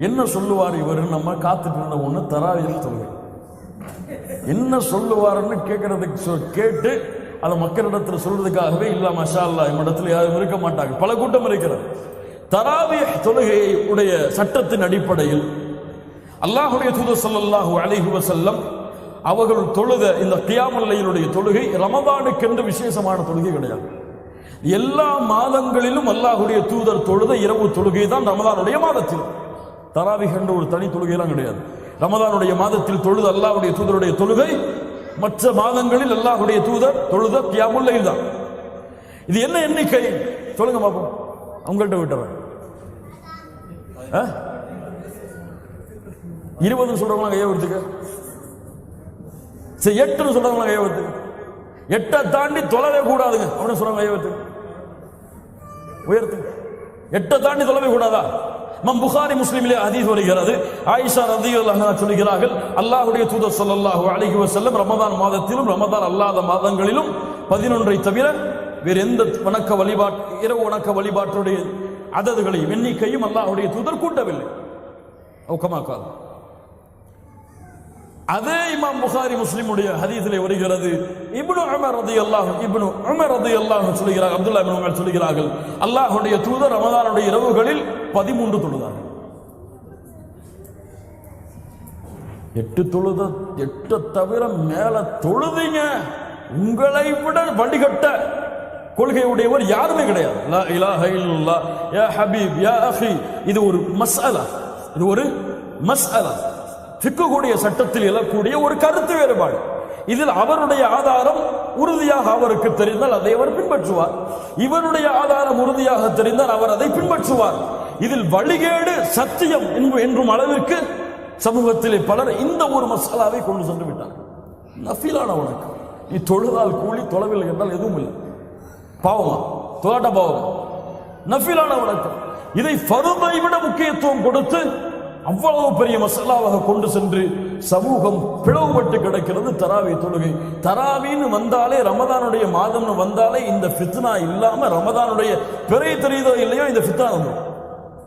என்ன சொல்லுவார் இவர்? நம்ம காத்துட்டு இருந்த ஒண்ணு தராவியில் தொழுகை என்ன சொல்லுவாருன்னு கேட்கறதுக்கு சொ- கேட்டு அதை மக்களிடத்தில் சொல்றதுக்காகவே இல்ல மஷா அல்லா இடத்துல யாரும் இருக்க மாட்டாங்க. பல கூட்டம் இருக்கிறது. தராவி தொழுகையை உடைய சட்டத்தின் அடிப்படையில் அல்லாஹுடைய தூதர் ஸல்லல்லாஹு அலைஹி செல்லம் அவர்கள் தொழுத இந்த கியாமல்லையினுடைய தொழுகை ரமதானுக்கென்று விசேஷமான தொழுகை கிடையாது. எல்லா மாதங்களிலும் அல்லாஹுடைய தூதர் தொழுத இரவு தொழுகை தான் ரமதானுடைய மாதத்தில் தராவிக் என்ற ஒரு தனி தொழுகையெல்லாம் கிடையாது. ரமதானுடைய மாதத்தில் தொழுது அல்லாவுடைய தூதருடைய தொழுகை மற்ற மாதங்களில் அல்லாஹுடைய தூதர் தொழுத கியாமுல்லையில் தான். இது என்ன எண்ணிக்கை? சொல்லுங்க பாப்போம். உங்கள்கிட்ட விட்டுறேன் ஆ? இருபதுன்னு சொல்றவங்க கையை வருத்துக்க சரி எட்டுன்னு சொல்றவங்களா கையை வருத்துக்க எட்டை தாண்டி தொலைவே கூடாதுங்க. அப்படின்னு சொல்றவங்க கையை வருத்துக்க உயர்த்து எட்டை தாண்டி தொலைவே கூடாதா? மம் புகாரி முஸ்லிமிலே அதீத் வருகிறது. ஆயிஷா ரதியல்லாஹு அன்ஹா சொல்கிறார்கள் அல்லாஹ்வுடைய தூதர் ஸல்லல்லாஹு அலைஹி செல்லும் ரமதான் மாதத்திலும் ரமதான் அல்லாத மாதங்களிலும் பதினொன்றை தவிர வேறு எந்த வணக்க வழிபாட்டு இரவு வணக்க வழிபாட்டுடைய அததுகளையும் எண்ணிக்கையும் அல்லாஹ்வுடைய தூதர் கூட்டவில்லை. ஊக்கமாக்காது அதே இமாம் புகாரி முஸ்லிமுடைய ஹதீஸிலே வருகிறது. இப்னு உமர் ரலியல்லாஹு இப்னு உமர் ரலியல்லாஹு சொல்கிறார் அப்துல்லா இப்னு உமர் சொல்கிறார்கள் அல்லாஹுடைய தூதர் ரமதானுடைய இரவுகளில் 13 தொழுதார்கள். எட்டு தொழுத எட்டு தவிர மேல தொழுதீங்க. உங்களை விட வடிகட்ட கொள்கை உடையவர் யாருமே கிடையாது. லா இலாஹ இல்லல்லாஹ் யா ஹபீப் யா அஹி. இது ஒரு மஸ்அலா. இது ஒரு மஸ்அலா. திக்கக்கூடிய சட்டத்தில் எழக்கூடிய ஒரு கருத்து வேறுபாடு. இதில் அவருடைய ஆதாரம் உறுதியாக அவருக்கு தெரிந்தால் அதை அவர் பின்பற்றுவார். இவருடைய ஆதாரம் உறுதியாக தெரிந்தால் அவர் அதை பின்பற்றுவார். இதில் வழிகேடு சத்தியம் என்றும் அளவிற்கு சமூகத்திலே பலர் இந்த ஒரு மசாலாவை கொண்டு சென்று விட்டார் நஃபீலான உனக்கு நீ தொழுதால் கூலி தொலைவில் என்றால் எதுவும் இல்லை. பாவமா? தொலாட்ட பாவமா? நஃபீலான வணக்கம். இதை ஃபருதை விட முக்கியத்துவம் கொடுத்து அவ்வளவு பெரிய மசாலாவாக கொண்டு சென்று சமூகம் பிளவுபட்டு கிடக்கிறது தராவி தொழுகை. தராவின்னு வந்தாலே ரமதானுடைய மாதம்னு வந்தாலே இந்த ஃபித்னா இல்லாம ரமதானுடைய பிறை தெரியுதோ இல்லையோ இந்த ஃபித்னா வந்துடும்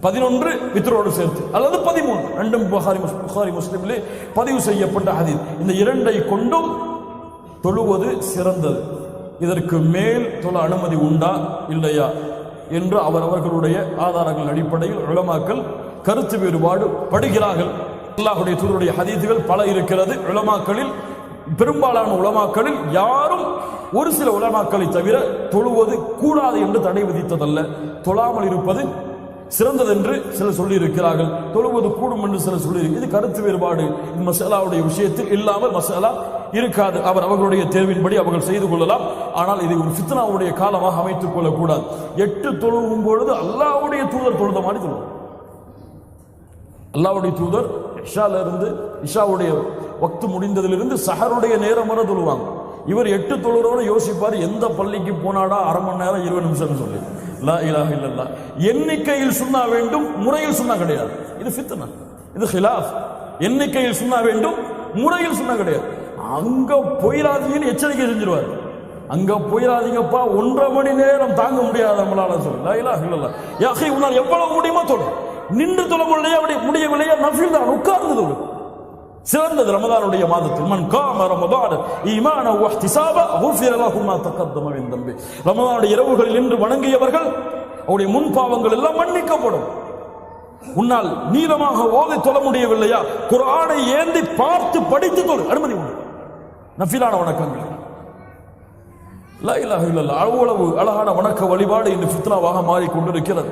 பதினொன்று வித்ரோடு சேர்த்து அல்லது பதிமூணு ரெண்டும் புகாரி முஸ்- புகாரி முஸ்லீம்லே பதிவு செய்யப்பட்ட ஹதீஸ். இந்த இரண்டை கொண்டும் தொழுவது சிறந்தது. இதற்கு மேல் தொழ அனுமதி உண்டா இல்லையா? என்று அவர் அவர்களுடைய ஆதாரங்கள் அடிப்படையில் உளமாக்கல் கருத்து வேறுபாடு படுகிறார்கள். அல்லாஹுடைய தூதருடைய ஹதீதுகள் பல இருக்கிறது. உளமாக்களில் பெரும்பாலான உளமாக்களில் யாரும் ஒரு சில உலமாக்களை தவிர தொழுவது கூடாது என்று தடை விதித்ததல்ல. தொழாமல் இருப்பது சிறந்தது என்று சிலர் சொல்லியிருக்கிறார்கள். தொழுவது கூடும் என்று சிலர் சொல்லி இது கருத்து வேறுபாடு. இந்த மசாலாவுடைய விஷயத்தில் இல்லாமல் மசாலா இருக்காது. அவர் அவர்களுடைய தேர்வின்படி அவர்கள் செய்து கொள்ளலாம். ஆனால் இதை ஒரு ஃபித்னாவுடைய காலமாக அமைத்துக் கொள்ளக்கூடாது. எட்டு தொழுவும் பொழுது அல்லாவுடைய தூதர் தொழுத மாதிரி தொழுவோம் அல்லாவுடைய தூதர் இஷால இருந்து இஷாவுடைய வக்து முடிந்ததிலிருந்து சஹருடைய நேரம் வரை தொழுவாங்க. இவர் எட்டு தொழுறவன யோசிப்பார் எந்த பள்ளிக்கு போனாடா அரை மணி நேரம் இருபது நிமிஷம்னு சொல்லி. லா இலாஹ இல்லல்லா எண்ணிக்கையில் சுண்ணா வேண்டும் முறையில் சுண்ணா கிடையாது. இது ஃபித்னா. இது ஹிலாஃப். எண்ணிக்கையில் சுண்ணா வேண்டும் முறையில் சுண்ணா கிடையாது. அங்க போயிடாதீங்கன்னு எச்சரிக்கை செஞ்சிருவார். அங்க போயிடாதீங்கப்பா ஒன்றரை மணி நேரம் தாங்க முடியாது நம்மளால சொல்லு. லா இலாஹ இல்லல்லா யாஹி உன்னால் எவ்வளவு முடியுமோ தொழு நின்று தொழ முடியலையா அப்படி முடியவில்லையா? நஃபில் தான் உட்கார்ந்து தொழு. சிறந்தது ரமதானுடைய மாதத்தில். மன் காம ரமதான் ஈமான வஹ்திசாபா குஃபிர லஹு மா தகத்தம மின் தம்பி. ரமதானுடைய இரவுகளில் நின்று வணங்கியவர்கள் அவருடைய முன் பாவங்கள் எல்லாம் மன்னிக்கப்படும். உன்னால் நீளமாக ஓதி தொழ முடியவில்லையா? குரானை ஏந்தி பார்த்து படித்து தொழு. அனுமதி உண்டு. நஃபிலான வணக்கங்கள். லா இலாஹ இல்லல்லாஹ். அவ்வளவு அழகான வணக்க வழிபாடு இன்று ஃபித்னாவாக மாறிக்கொண்டிருக்கிறது.